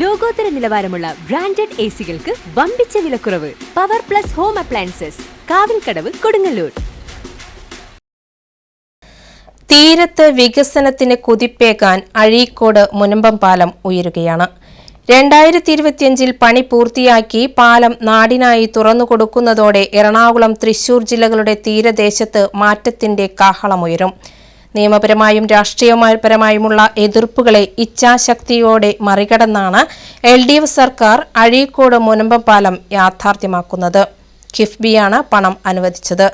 ലോകോത്തര നിലവാരമുള്ള branded A സികൾക്ക് വമ്പിച്ച വിലക്കുറവ്. Power plus home appliances Kavilkadavu Kodungallur. തീരത്ത് വികസനത്തിന് കുതിപ്പേകാൻ അഴീക്കോട് മുനമ്പം പാലം ഉയരുകയാണ്. രണ്ടായിരത്തി ഇരുപത്തിയഞ്ചിൽ പണി പൂർത്തിയാക്കി പാലം നാടിനായി തുറന്നുകൊടുക്കുന്നതോടെ എറണാകുളം തൃശൂർ ജില്ലകളുടെ തീരദേശത്ത് മാറ്റത്തിന്റെ കാഹളമുയരും നിയമപരമായും രാഷ്ട്രീയപരമായുമുള്ള എതിർപ്പുകളെ ഇച്ഛാശക്തിയോടെ മറികടന്നാണ് എൽ ഡി എഫ് സർക്കാർ അഴീക്കോട് മുനമ്പം പാലം യാഥാർത്ഥ്യമാക്കുന്നത് കിഫ്ബിയാണ് പണം അനുവദിച്ചത്.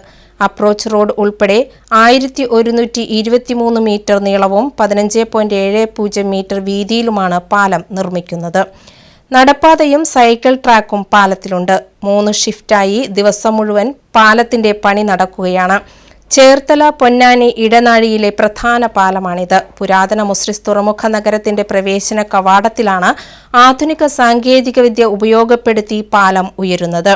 അപ്രോച്ച് റോഡ് ഉൾപ്പെടെ ആയിരത്തി ഒരുന്നൂറ്റി ഇരുപത്തിമൂന്ന് മീറ്റർ നീളവും പതിനഞ്ച് പോയിന്റ് ഏഴ് പൂജ്യം മീറ്റർ വീതിയിലുമാണ് പാലം നിർമ്മിക്കുന്നത്. നടപ്പാതയും സൈക്കിൾ ട്രാക്കും പാലത്തിലുണ്ട്. മൂന്ന് ഷിഫ്റ്റായി ദിവസം മുഴുവൻ പാലത്തിന്റെ പണി നടക്കുകയാണ്. ചേർത്തല പൊന്നാനി ഇടനാഴിയിലെ പ്രധാന പാലമാണിത്. പുരാതന മുസ്ലിസ് തുറമുഖ നഗരത്തിന്റെ പ്രവേശന കവാടത്തിലാണ് ആധുനിക സാങ്കേതികവിദ്യ ഉപയോഗപ്പെടുത്തി പാലം ഉയരുന്നത്.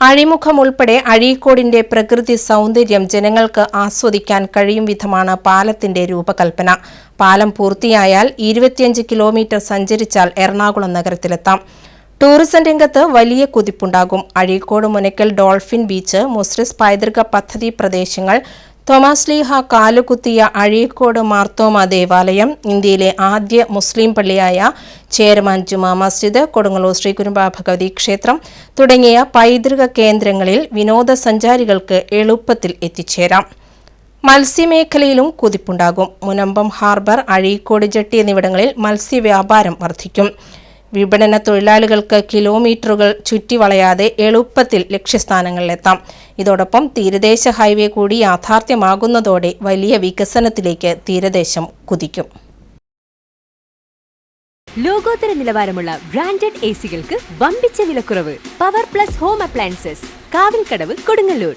അഴിമുഖം ഉൾപ്പെടെ അഴീക്കോടിന്റെ പ്രകൃതി സൗന്ദര്യം ജനങ്ങൾക്ക് ആസ്വദിക്കാൻ കഴിയും വിധമാണ് പാലത്തിന്റെ രൂപകൽപ്പന. പാലം പൂർത്തിയായാൽ ഇരുപത്തിയഞ്ച് കിലോമീറ്റർ സഞ്ചരിച്ചാൽ എറണാകുളം നഗരത്തിലെത്താം. ടൂറിസം രംഗത്ത് വലിയ കുതിപ്പുണ്ടാകും. അഴീക്കോട് മുനക്കൽ ഡോൾഫിൻ ബീച്ച് മുസ്ലിസ് പൈതൃക പദ്ധതി പ്രദേശങ്ങൾ തോമാസ്ലീഹ കാലുകുത്തിയ അഴീക്കോട് മാർത്തോമ ദേവാലയം ഇന്ത്യയിലെ ആദ്യ മുസ്ലിം പള്ളിയായ ചേരമാൻ ജുമാ മസ്ജിദ് കൊടുങ്ങല്ലൂർ ശ്രീ ഭഗവതി ക്ഷേത്രം തുടങ്ങിയ പൈതൃക കേന്ദ്രങ്ങളിൽ വിനോദസഞ്ചാരികൾക്ക് എളുപ്പത്തിൽ എത്തിച്ചേരാം. മത്സ്യമേഖലയിലും കുതിപ്പുണ്ടാകും. മുനമ്പം ഹാർബർ അഴീക്കോട് ജെട്ടി എന്നിവിടങ്ങളിൽ മത്സ്യവ്യാപാരം വർദ്ധിക്കും. വിപണന തൊഴിലാളികൾക്ക് കിലോമീറ്ററുകൾ ചുറ്റി വളയാതെ എളുപ്പത്തിൽ ലക്ഷ്യസ്ഥാനങ്ങളിലെത്താം. ഇതോടൊപ്പം തീരദേശ ഹൈവേ കൂടി യാഥാർത്ഥ്യമാകുന്നതോടെ വലിയ വികസനത്തിലേക്ക് തീരദേശം കുതിക്കും. ലോകോത്തര നിലവാരമുള്ള ബ്രാൻഡഡ് എ സികൾക്ക് വമ്പിച്ച വിലക്കുറവ്. Power plus home appliances Kavilkadavu Kodungallur.